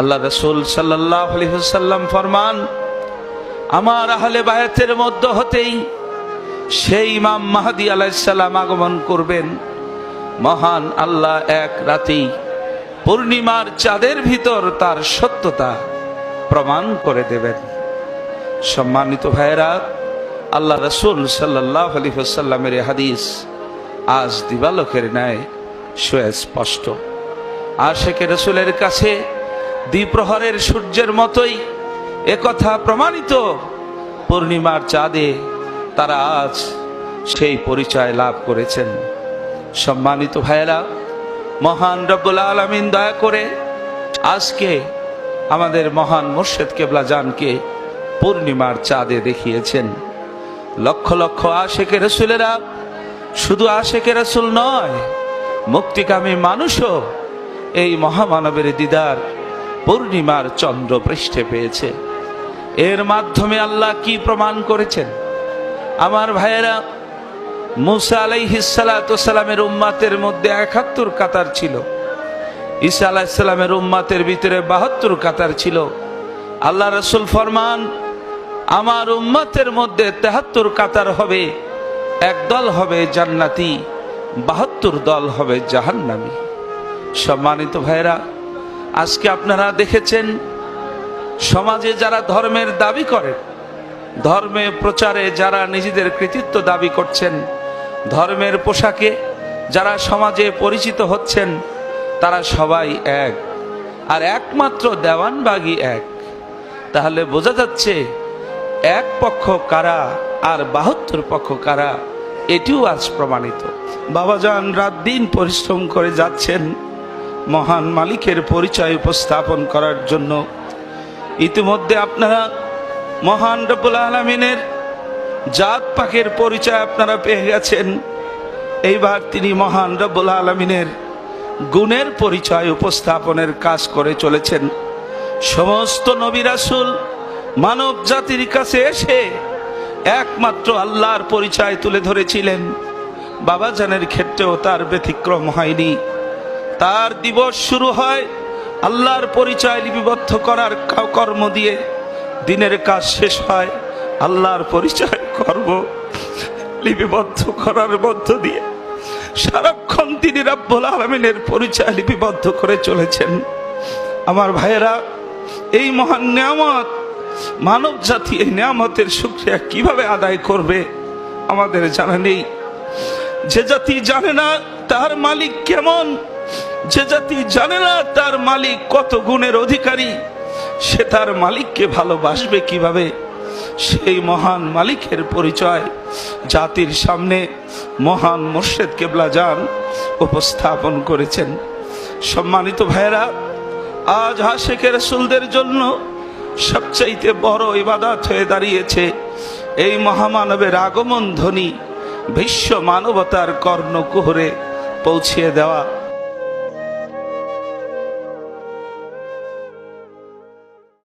আল্লাহ রসুল সাল্লাহ ফরমান, আমার আহলে বায়াতের মধ্য হতেই সেই ইমাম মাহাদি আলাইসাল্লাম আগমন করবেন। মহান আল্লাহ এক রাতেই পূর্ণিমার চাঁদের ভিতর তার সত্যতা প্রমাণ করে দেবেন। সম্মানিত ভাইরা আল্লাহ রসুল সাল্লাহ আলী সাল্লামের হাদিস আজ দিবালোকের ন্যায় সুস্পষ্ট। আশেকে রসুলের কাছে দ্বিপ্রহরের সূর্যের মতোই একথা প্রমাণিত। পূর্ণিমার চাঁদে তারা আজ সেই পরিচয় লাভ করেছেন। সম্মানিত ভাইয়েরা, মহান রব্বুল আলমিন দয়া করে আজকে আমাদের মহান মুর্শেদ কেবলা জানকে পূর্ণিমার চাঁদে দেখিয়েছেন। লক্ষ লক্ষ আশেকে রসুলেরা শুধু আশেকে রসুল নয়, মুক্তিকামী মানুষও এই মহামানবের দিদার পূর্ণিমার চন্দ্র পৃষ্ঠে পেয়েছে। এর মাধ্যমে আল্লাহ কি প্রমাণ করেছেন? আমার ভাইয়েরা, মুসা আলাইহিসালামের উম্মাতের মধ্যে একাত্তর কাতার ছিল। ঈসা আলাহিসাল্লামের উম্মাতের ভিতরে বাহাত্তর কাতার ছিল। আল্লাহ রসুল ফরমান, আমার উম্মাতের মধ্যে তেহাত্তর কাতার হবে, এক দল হবে জান্নাতি, বাহাত্তর দল হবে জাহান্নামি। সম্মানিত ভাইরা আজকে আপনারা দেখেছেন, সমাজে যারা ধর্মের দাবি করে, ধর্মে প্রচারে যারা নিজেদের কৃতিত্ব দাবি করছেন, ধর্মের পোশাকে যারা সমাজে পরিচিত হচ্ছেন, তারা সবাই এক। আর একমাত্র দেওয়ানবাগি এক। তাহলে বোঝা যাচ্ছে, এক পক্ষ কারা আর বাহাত্তর পক্ষ কারা, এটিও আজ প্রমাণিত। বাবাজান রাত দিন পরিশ্রম করে যাচ্ছেন মহান মালিকের পরিচয় উপস্থাপন করার জন্য ইতিমধ্যে আপনারা মহান রব্বুল আলমিনের জাত পাকের পরিচয় আপনারা পেয়ে গেছেন। এইবার তিনি মহান রব্বুল আলমিনের গুণের পরিচয় উপস্থাপনের কাজ করে চলেছেন। সমস্ত নবী রাসূল মানব জাতির কাছে এসে একমাত্র আল্লাহর পরিচয় তুলে ধরেছিলেন। বাবাজানের ক্ষেত্রেও তার ব্যতিক্রম হয়নি। তার দিবস শুরু হয় আল্লাহর পরিচয় লিপিবদ্ধ করার কর্ম দিয়ে। দিনের কাজ শেষ হয় আল্লাহর পরিচয় কর্ম লিপিবদ্ধ করার মধ্য দিয়ে। সারাক্ষণ তিনি রাব্বুল আলমিনের পরিচয় লিপিবদ্ধ করে চলেছেন। আমার ভাইয়েরা, এই মহান নিয়ামত, মানব জাতি এই নিয়ামতের শুক্রিয়া কীভাবে আদায় করবে আমাদের জানা নেই। যে জাতি জানে না, তার মালিক কেমন? যে জাতি জানে না তার মালিক কত গুণের অধিকারী, সে তার মালিককে ভালোবাসবে কীভাবে? সেই মহান মালিকের পরিচয় জাতির সামনে মহান মোর্শেদ কেবলা যান উপস্থাপন করেছেন। সম্মানিত ভাইরা আজ হাসেকের রসুলদের জন্য সবচাইতে বড় ইবাদত হয়ে দাঁড়িয়েছে এই মহামানবের আগমন ধ্বনি, বিশ্ব মানবতার কর্ণকুহরে পৌঁছিয়ে দেওয়া।